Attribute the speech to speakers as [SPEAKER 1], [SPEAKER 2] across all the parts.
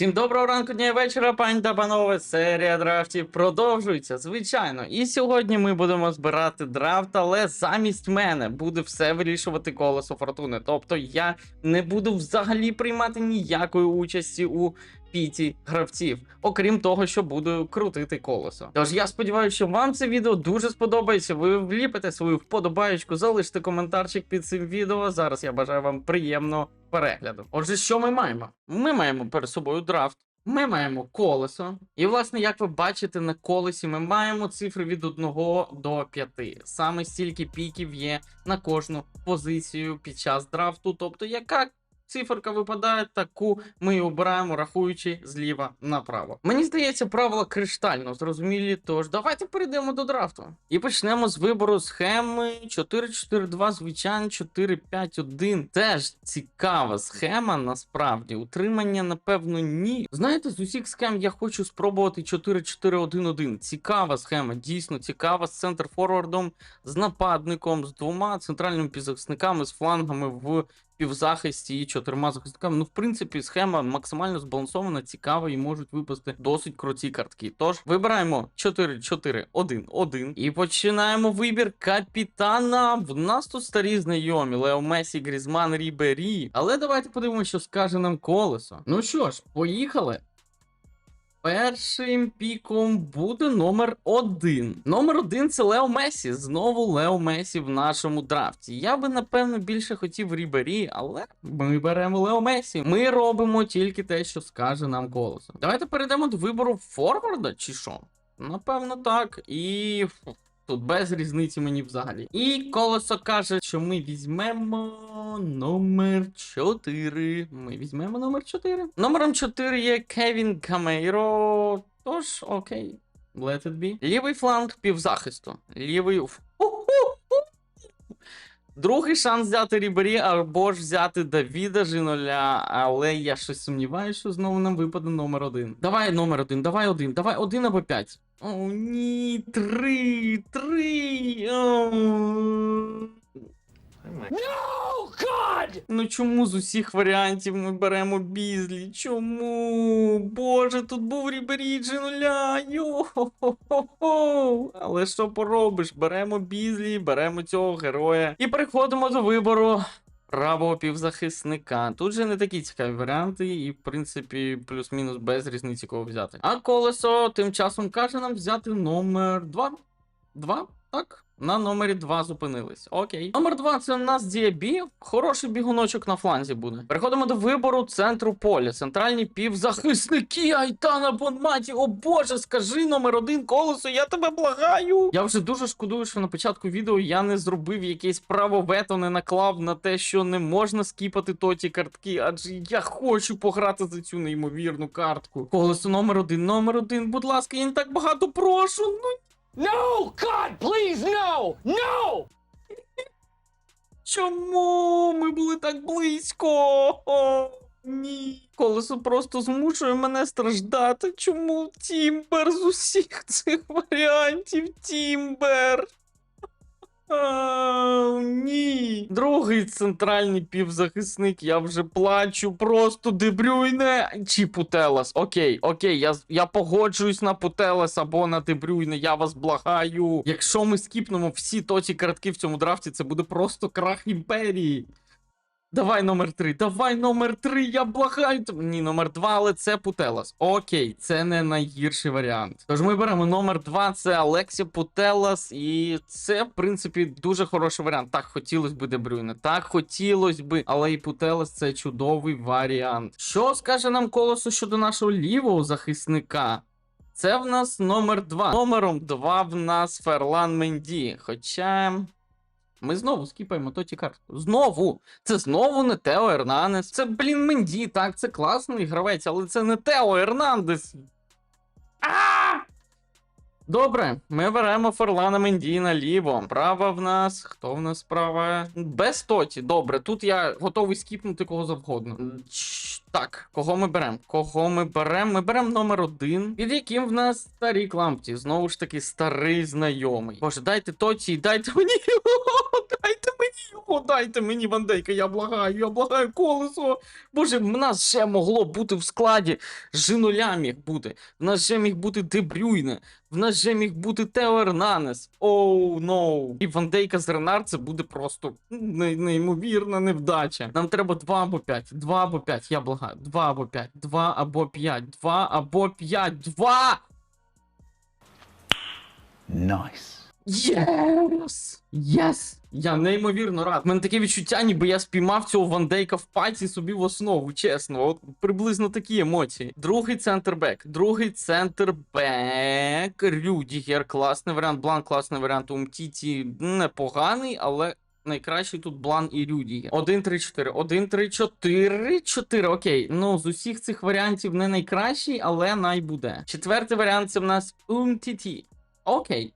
[SPEAKER 1] Всім доброго ранку, дня і вечора, пані та панове. Серія драфтів продовжується, звичайно. І сьогодні ми будемо збирати драфт, але замість мене буде все вирішувати колесо фортуни. Тобто я не буду взагалі приймати ніякої участі у піті гравців, окрім того, що буду крутити колесо. Тож я сподіваюся, що вам це відео дуже сподобається. Ви вліпите свою вподобаєчку, залиште коментарчик під цим відео. Зараз я бажаю вам приємного перегляду. Отже, що ми маємо? Ми маємо перед собою драфт. Ми маємо колесо, і власне, як ви бачите, на колесі ми маємо цифри від 1 до 5. Саме стільки піків є на кожну позицію під час драфту. Тобто, яка циферка випадає, таку ми і обираємо, рахуючи зліва направо. Мені здається, правила криштально зрозумілі. Тож давайте перейдемо до драфту. І почнемо з вибору схеми 4-4-2, звичайно, 4-5-1. Теж цікава схема, насправді. Утримання, напевно, ні. Знаєте, з усіх схем я хочу спробувати 4-4-1-1. Цікава схема, дійсно цікава з центр форвардом, з нападником, з двома центральними півзахисниками, з флангами в півзахисті і чотирма захисниками. Ну, в принципі, схема максимально збалансована, цікава і можуть випасти досить круті картки. Тож вибираємо 4-4-1-1 і починаємо вибір капітана. В нас тут старі знайомі Лео Месі, Грізман, Рібері. Але давайте подивимося, що скаже нам колесо. Ну що ж, поїхали. Першим піком буде номер один. Номер один це Лео Месі. Знову Лео Месі в нашому драфті. Я би напевно більше хотів Рібері, але ми беремо Лео Месі. Ми робимо тільки те, що скаже нам голосом. Давайте перейдемо до вибору форварда, чи що? Напевно, так. І тут без різниці мені взагалі. І колесо каже, що ми візьмемо номер 4. Ми візьмемо номер 4. Номером 4 є Кевін Камейро. Тож, окей. Let it be. Лівий фланг півзахисту. Лівий. Другий шанс взяти Рібері або ж взяти Давіда Жиноля, але я щось сумніваюся, що знову нам випаде номер один. Давай номер один, давай один, давай один або п'ять. О, ні, три, три. О. Ну чому з усіх варіантів ми беремо Бізлі? Чому? Боже, тут був Рібері Джинуля. Йо-хо-хо-хо. Але що поробиш? Беремо Бізлі, беремо цього героя. І переходимо до вибору. Правого півзахисника. Тут же не такі цікаві варіанти, і, в принципі, плюс-мінус без різниці кого взяти. А колесо тим часом каже нам взяти номер 2. 2? Так. На номері 2 зупинились. Окей. Номер 2 це у нас Діабі. Хороший бігуночок на фланзі буде. Переходимо до вибору центру поля. Центральні півзахисники Айтана Бонматі. О боже, скажи номер один колесо, я тебе благаю. Я вже дуже шкодую, що на початку відео я не зробив якесь право вето, не наклав на те, що не можна скіпати тоті картки, адже я хочу пограти за цю неймовірну картку. Колесо номер один, номер один, будь ласка, я не так багато прошу. Ну
[SPEAKER 2] No! God, please, no! No!
[SPEAKER 1] Чому ми були так близько? О, ні. Колесо просто змушує мене страждати. Чому Тімбер з усіх цих варіантів Тімбер? А, ні. Другий центральний півзахисник, я вже плачу, просто Дебрюйне чи Путелас. Окей, окей, я, я погоджуюсь на Путелас або на Дебрюйне, я вас благаю. Якщо ми скіпнемо всі тоті картки в цьому драфті, це буде просто крах імперії. Давай номер 3, давай номер 3, я благаю. Ні, номер 2, але це Путелас. Окей, це не найгірший варіант. Тож ми беремо номер 2, це Алексі Путелас, і це, в принципі, дуже хороший варіант. Так, хотілося би Дебрюйне, так хотілося би, але і Путелас це чудовий варіант. Що скаже нам колесо щодо нашого лівого захисника? Це в нас номер 2. Номером 2 в нас Ферлан Менді. Хоча. Ми знову скіпаємо тоті картку. Знову! Це знову не Тео Ернандес. Це, блін, Менді, так, це класний гравець, але це не Тео Ернандес. Добре, ми беремо Ферлана Менді наліво. Права в нас. Хто в нас права? Без тоті. Добре, тут я готовий скіпнути кого завгодно. Так, кого ми беремо? Кого ми беремо? Ми беремо номер один, під яким в нас старі клампті. Знову ж таки, старий знайомий. Боже, дайте тоті, дайте мені його, дайте мені його. О, дайте мені Вандейка, я благаю, я благаю колесо. Боже, в нас ще могло бути в складі. Жинуля міг бути. В нас ще міг бути Дебрюйне. В нас ще міг бути Тео Ернанес. Оу, ноу. І Вандейка з Ренар це буде просто не- неймовірна невдача. Нам треба 2 або 5. 2 або 5, я благаю. 2 або 5. 2 або 5. 2 або 5. 2!
[SPEAKER 3] Nice.
[SPEAKER 1] Єс! Єс! Я неймовірно рад. У мене таке відчуття, ніби я спіймав цього вандейка в пальці собі в основу, чесно. От приблизно такі емоції. Другий центрбек. Другий центрбек. Рюдігер. Класний варіант. Блан, класний варіант. Умтіті непоганий, але. Найкращий тут Блан і Рюдігер. 1, 3, 4. 1, 3, 4. 4. Окей. Ну, з усіх цих варіантів не найкращий, але найбуде. Четвертий варіант це в нас Умтіті. Окей.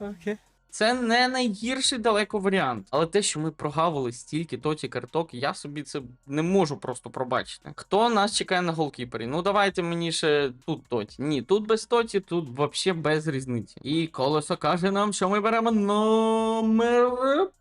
[SPEAKER 3] Okay.
[SPEAKER 1] Це не найгірший далеко варіант. Але те, що ми прогавили стільки тоті карток, я собі це не можу просто пробачити. Хто нас чекає на голкіпері? Ну давайте мені ще тут тоті. Ні, тут без тоті, тут взагалі без різниці. І колесо каже нам, що ми беремо номер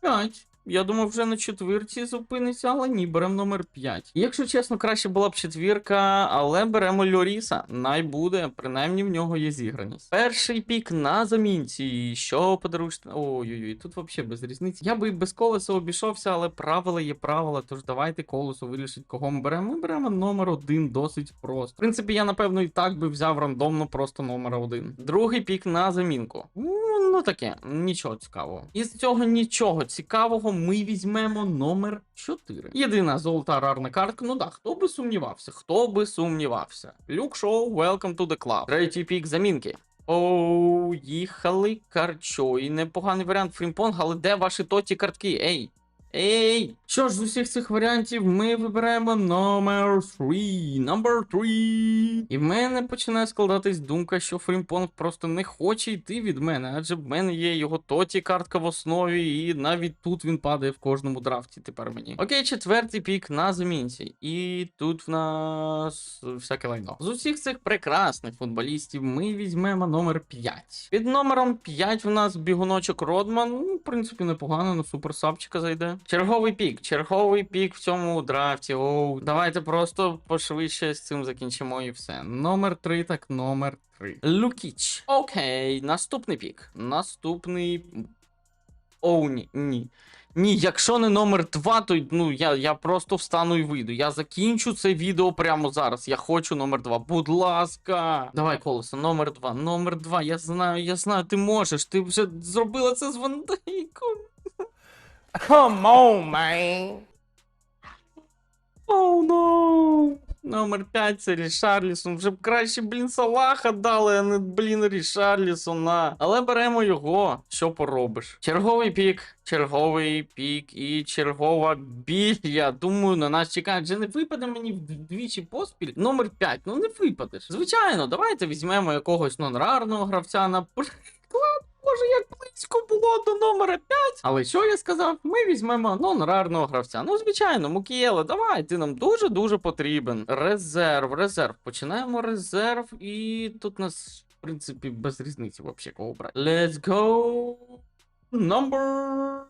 [SPEAKER 1] 5. Я думав, вже на четвірці зупиниться, але ні, беремо номер 5. Якщо чесно, краще була б четвірка, але беремо Льоріса. Най буде, принаймні в нього є зіграність. Перший пік на замінці. Що подаруєш? Ой-ой-ой, тут взагалі без різниці. Я би і без колеса обійшовся, але правила є правила. Тож давайте колесо вирішить, кого ми беремо. Ми беремо номер один досить просто. В принципі, я напевно і так би взяв рандомно просто номер один. Другий пік на замінку. У, Ну таке, нічого цікавого. Із цього нічого цікавого ми візьмемо номер 4. Єдина золота рарна картка. Ну да, хто би сумнівався? Хто би сумнівався? Люк Шоу, welcome to the club. Третій пік замінки. Оу, їхали карчо. І Непоганий варіант фрімпонг, але де ваші тоті картки? Ей. Ей! Що ж, з усіх цих варіантів ми вибираємо номер 3. Номер 3. І в мене починає складатись думка, що Фрімпонг просто не хоче йти від мене, адже в мене є його тоті картка в основі, і навіть тут він падає в кожному драфті тепер мені. Окей, четвертий пік на замінці. І тут в нас всяке лайно. З усіх цих прекрасних футболістів ми візьмемо номер 5. Під номером 5 в нас бігуночок Родман. Ну, в принципі, непогано, на суперсапчика зайде. Черговий пік, черговий пік в цьому драфті. Оу, давайте просто пошвидше з цим закінчимо і все. Номер 3, так номер 3. Лукіч. Окей, наступний пік. Наступний. Оу, ні, ні. Ні, якщо не номер 2, то ну я, я просто встану і вийду. Я закінчу це відео прямо зараз. Я хочу номер 2. Будь ласка. Давай, колесо, номер 2. Номер 2. Я знаю, я знаю, ти можеш. Ти вже зробила це з Вандейком.
[SPEAKER 3] Come on, man.
[SPEAKER 1] Оу, ноу. Номер 5 це Рішарлісон. Вже б краще, блін, Салаха дали, а не, блін, Рішарлісона. Але беремо його. Що поробиш? Черговий пік, черговий пік і чергова біль. Я думаю, на нас чекають. Вже не випаде мені вдвічі поспіль. Номер 5. Ну не випадеш. Звичайно, давайте візьмемо якогось нонрарного гравця, наприклад. Може, як близько було до номера 5. Але що я сказав? Ми візьмемо нон-рарного гравця. Ну, звичайно, Мукієле, давай, ти нам дуже-дуже потрібен. Резерв, резерв. Починаємо резерв, і тут нас, в принципі, без різниці взагалі кого брати. Let's go. Number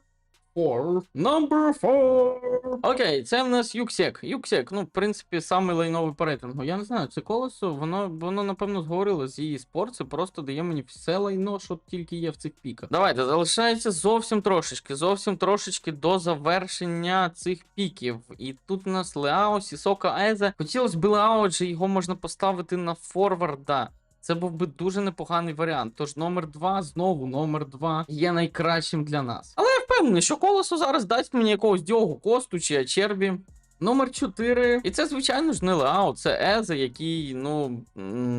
[SPEAKER 1] four. Number four. Окей, це в нас Юксек. Юксек, ну, в принципі, самий лайновий по рейтингу. Я не знаю, це колесо, воно, воно напевно, зговорило з її спорт, просто дає мені все лайно, що тільки є в цих піках. Давайте, залишається зовсім трошечки, зовсім трошечки до завершення цих піків. І тут у нас Леао, Сісока, Езе. Хотілося б Леао, адже його можна поставити на форварда. Це був би дуже непоганий варіант. Тож номер 2, знову номер 2 є найкращим для нас. Але впевнений, що колесо зараз дасть мені якогось Діогу Косту чи Ачербі. Номер 4. І це, звичайно ж, не Леао, це Езе, який, ну,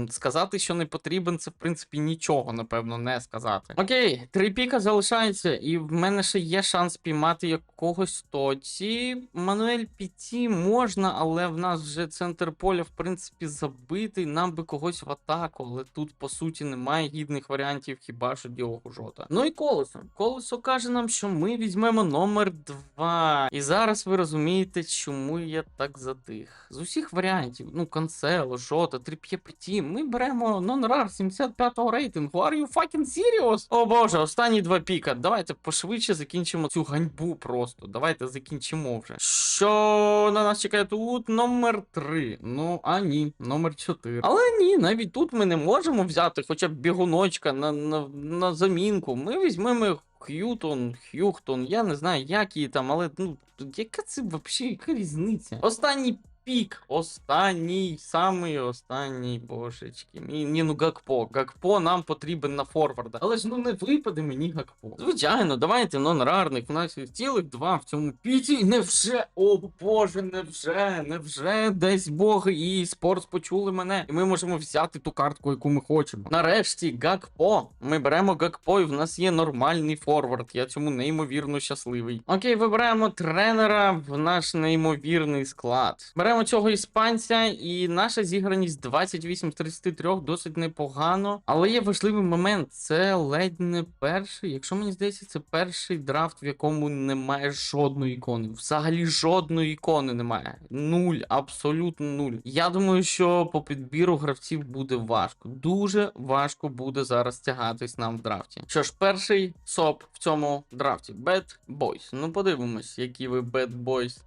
[SPEAKER 1] сказати, що не потрібен, це в принципі нічого, напевно, не сказати. Окей, три піка залишається, і в мене ще є шанс піймати якогось тоці. Мануель Піті можна, але в нас вже центр поля, в принципі, забитий. Нам би когось в атаку, але тут, по суті, немає гідних варіантів, хіба що Діогу Жота. Ну і колесо. Колесо каже нам, що ми візьмемо номер 2. І зараз ви розумієте, чому чому я так затих? З усіх варіантів, ну, Канцело, Жота, Тріп'є Петі, ми беремо нон-рар 75-го рейтингу. Are you fucking serious? О боже, останні два піка. Давайте пошвидше закінчимо цю ганьбу просто. Давайте закінчимо вже. Що на нас чекає тут? Номер 3. Ну, а ні, номер 4. Але ні, навіть тут ми не можемо взяти хоча б бігуночка на, на, на замінку. Ми візьмемо Х'ютон, Х'юхтон, я не знаю, як її там, але ну, яка це взагалі, яка різниця? Останній пік, останній, самий останній, божечки. Ні, ні, ну Гакпо. Гакпо нам потрібен на форварда. Але ж ну не випаде мені Гакпо. Звичайно, давайте нон-рарних. У нас є цілих два в цьому піті. Невже, о боже, невже, невже десь боги і спортс почули мене. І ми можемо взяти ту картку, яку ми хочемо. Нарешті, Гакпо. Ми беремо Гакпо, і в нас є нормальний форвард. Я цьому неймовірно щасливий. Окей, вибираємо тренера в наш неймовірний склад. Беремо цього іспанця, і наша зіграність 28 з 33 досить непогано. Але є важливий момент: це ледь не перший. Якщо мені здається, це перший драфт, в якому немає жодної ікони. Взагалі жодної ікони немає. Нуль, абсолютно нуль. Я думаю, що по підбіру гравців буде важко. Дуже важко буде зараз тягатись нам в драфті. Що ж, перший соп в цьому драфті Bad Boys. Ну подивимось, які ви Bad Boys.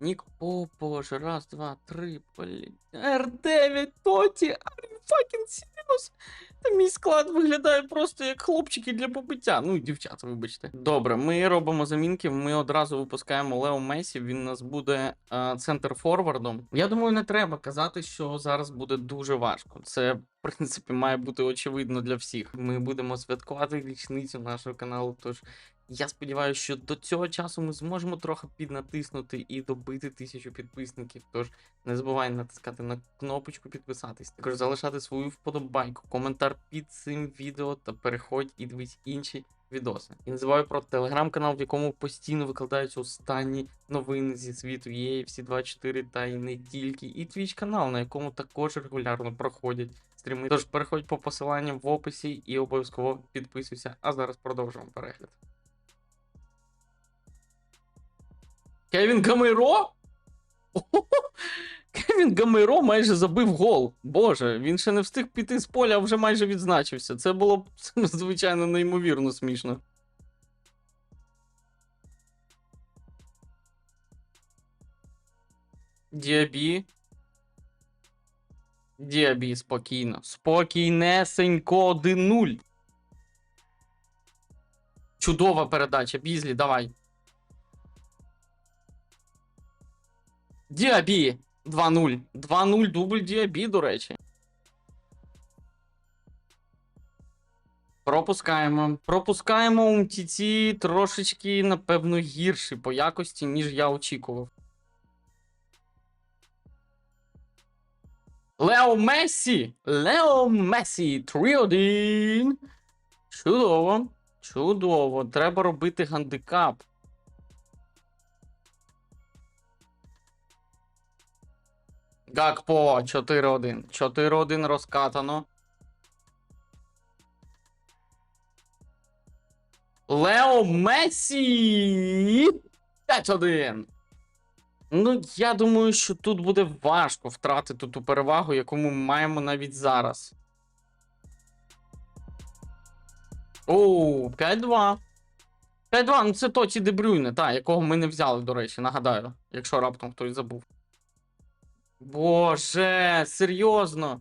[SPEAKER 1] Нік, о боже, раз, два, три, блін. Р9, Тоті, are you fucking? Та мій склад виглядає просто як хлопчики для побиття. Ну дівчата, вибачте. Добре, ми робимо замінки. Ми одразу випускаємо Лео Месі. Він нас буде центр форвардом. Я думаю, не треба казати, що зараз буде дуже важко. Це, в принципі, має бути очевидно для всіх. Ми будемо святкувати річницю нашого каналу. Тож я сподіваюся, що до цього часу ми зможемо трохи піднатиснути і добити тисячу підписників. Тож не забувай натискати на кнопочку підписатись. Також залишати свою вподобайку, коментар під цим відео та переходь і дивись інші відоси. І не забувай про телеграм-канал, в якому постійно викладаються останні новини зі світу EA, 24 та й не тільки. І твіч канал, на якому також регулярно проходять стріми. Тож переходь по посиланням в описі і обов'язково підписуйся. А зараз продовжуємо перегляд. Кевін Гамейро? Кевін Гамейро майже забив гол. Боже, він ще не встиг піти з поля, а вже майже відзначився. Це було звичайно неймовірно смішно. Діабі. Діабі, спокійно. Спокійнесенько 1-0. Чудова передача. Бізлі, давай. Діабі 2-0. 2-0 дубль Діабі, до речі. Пропускаємо. Пропускаємо Умтіті трошечки, напевно, гірші по якості, ніж я очікував. Лео Месі! Лео Месі! 3-1. Чудово. Чудово. Треба робити гандикап. Гакпо 4-1. 4-1 розкатано. Лео Месі! 5-1. Ну, я думаю, що тут буде важко втратити ту перевагу, яку ми маємо навіть зараз. Оу, 5-2. 5-2, ну це Тоті Дебрюйне, та, якого ми не взяли, до речі, нагадаю, якщо раптом хтось забув. Боже, серйозно.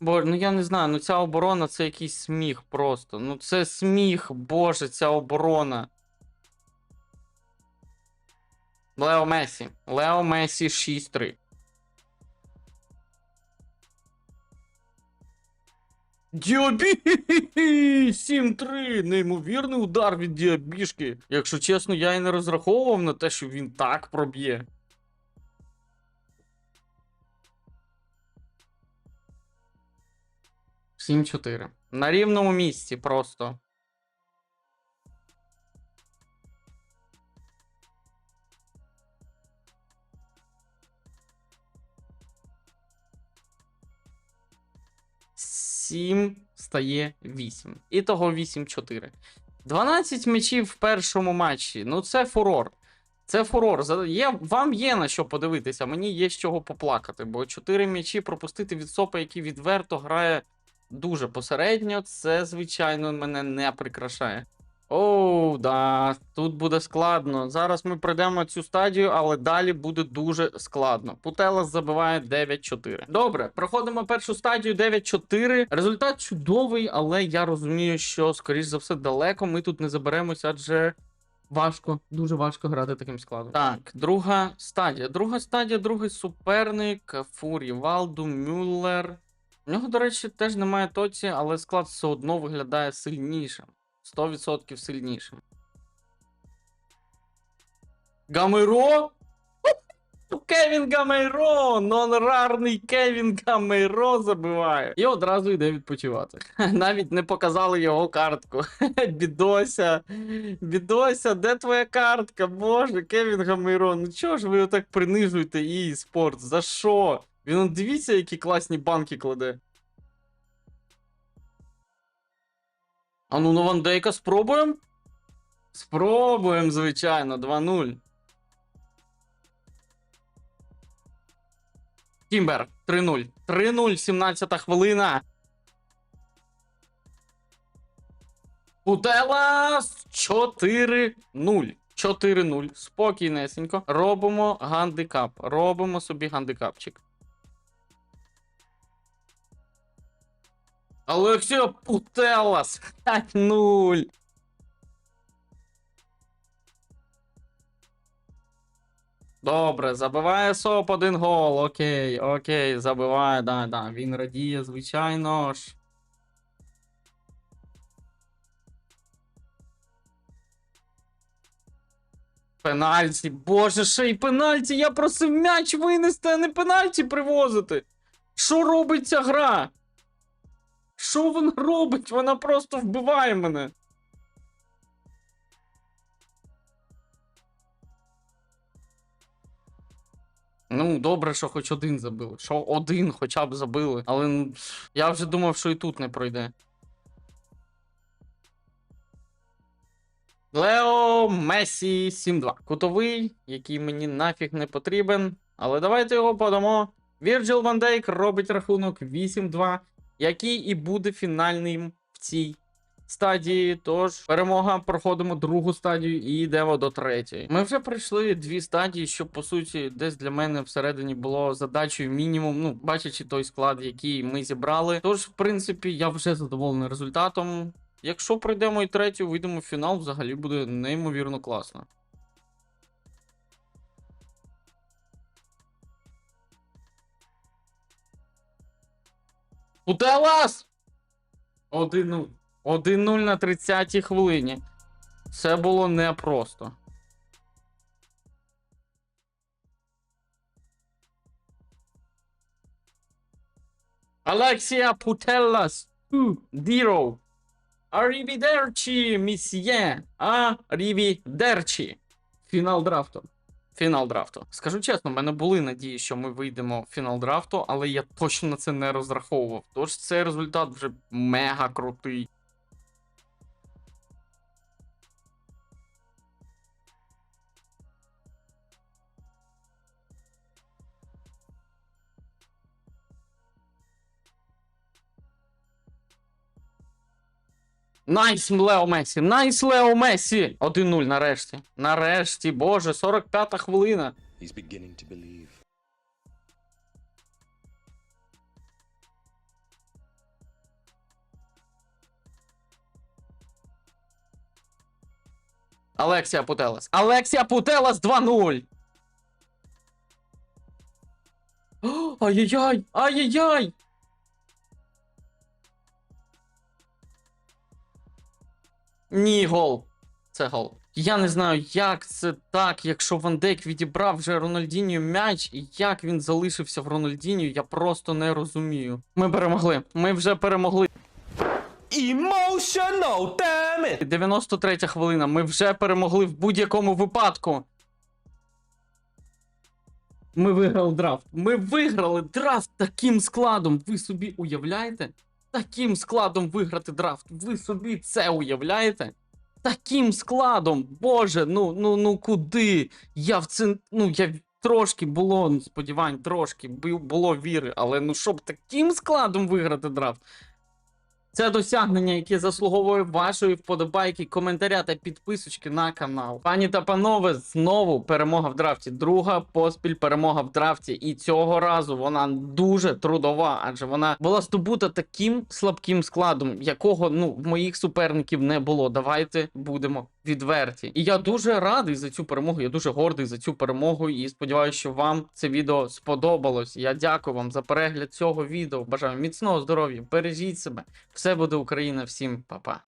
[SPEAKER 1] Боже, ну я не знаю, ну ця оборона це якийсь сміх просто. Ну це сміх, боже, ця оборона. Лео Месі. Лео Месі 6-3. Діабі 7-3. Неймовірний удар від Діабішки. Якщо чесно, я і не розраховував на те, що він так проб'є. Сім 4 На рівному місці просто. Сім стає 8. І того 8-4. 12 м'ячів в першому матчі. Ну це фурор. Це фурор. Є, вам є на що подивитися, мені є з чого поплакати, бо 4 м'ячі пропустити від Сопа, який відверто грає дуже посередньо, це, звичайно, мене не прикрашає. Оу, да, тут буде складно. Зараз ми пройдемо цю стадію, але далі буде дуже складно. Путелас забиває 9-4. Добре, проходимо першу стадію 9-4. Результат чудовий, але я розумію, що, скоріш за все, далеко ми тут не заберемося, адже важко, дуже важко грати таким складом. Так, друга стадія. Друга стадія, другий суперник, Фурі Валду, Мюллер. У нього, до речі, теж немає тоці, але склад все одно виглядає сильнішим. 100% сильнішим. Гамеро? Кевін Гамейро! Нонрарний Кевін Гамейро забиває. І одразу йде відпочивати. Навіть не показали його картку. Бідося. Бідося, де твоя картка? Боже, Кевін Гамейро. Ну чого ж ви отак принижуєте її спорт? За що? Він дивіться, які класні банки кладе. А ну на Ван Дейка спробуємо? Спробуємо, звичайно, 2-0. Тімбер, 3-0. 3-0, 17 хвилина. Путелас 4-0. 4-0. Спокійнесенько. Робимо гандикап. Робимо собі гандикапчик. Олексія Путелас 5-0. Добре, забиває СОП один гол. Окей, окей, забиває, да, да. Він радіє, звичайно ж. Пенальті. Боже, ще й пенальті. Я просив м'яч винести, а не пенальті привозити. Що робить ця гра? Що вона робить? Вона просто вбиває мене. Ну, добре, що хоч один забили. Що один хоча б забили. Але ну, я вже думав, що і тут не пройде. Лео Месі 7-2. Кутовий, який мені нафіг не потрібен. Але давайте його подамо. Вірджил Ван Дейк робить рахунок 8-2, який і буде фінальним в цій стадії. Тож, перемога, проходимо другу стадію і йдемо до третьої. Ми вже пройшли дві стадії, що по суті десь для мене всередині було задачею мінімум. Ну, бачачи той склад, який ми зібрали. Тож, в принципі, я вже задоволений результатом. Якщо пройдемо і третю, вийдемо в фінал, взагалі буде неймовірно класно. Путелас! 1-0. 1-0 на 30-й хвилині. Це було непросто. Алексія Путеллас. Діро. Arrivederci, місьє. Arrivederci. Фінал драфту. Фінал драфту. Скажу чесно, в мене були надії, що ми вийдемо в фінал драфту, але я точно на це не розраховував. Тож цей результат вже мега крутий. Найс, Лео Месі! Найс, Лео Месі! 1-0 нарешті. Нарешті, боже, 45-та хвилина.
[SPEAKER 4] He's beginning to believe.
[SPEAKER 1] Алексія Путелас. Алексія Путелас 2-0. Ай-яй-яй! Ай-яй-яй! Ні, гол. Це гол. Я не знаю, як це так, якщо Ван Дейк відібрав вже Рональдінію м'яч, і як він залишився в Рональдінію, я просто не розумію. Ми перемогли. Ми вже перемогли.
[SPEAKER 3] Emotional, damn it!
[SPEAKER 1] 93 хвилина. Ми вже перемогли в будь-якому випадку. Ми виграли драфт. Ми виграли драфт таким складом. Ви собі уявляєте? Таким складом виграти драфт. Ви собі це уявляєте? таким складом. Боже, ну ну ну куди? Я в це. Ну я трошки було сподівань, трошки було віри, але ну щоб таким складом виграти драфт. Це досягнення, яке заслуговує вашої вподобайки, коментаря та підписочки на канал. Пані та панове, знову перемога в драфті. Друга поспіль перемога в драфті. І цього разу вона дуже трудова, адже вона була здобута таким слабким складом, якого ну в моїх суперників не було. Давайте будемо відверті. І я дуже радий за цю перемогу. Я дуже гордий за цю перемогу. І сподіваюся, що вам це відео сподобалось. Я дякую вам за перегляд цього відео. Бажаю міцного здоров'я, бережіть себе. Все буде Україна. Всім па-па.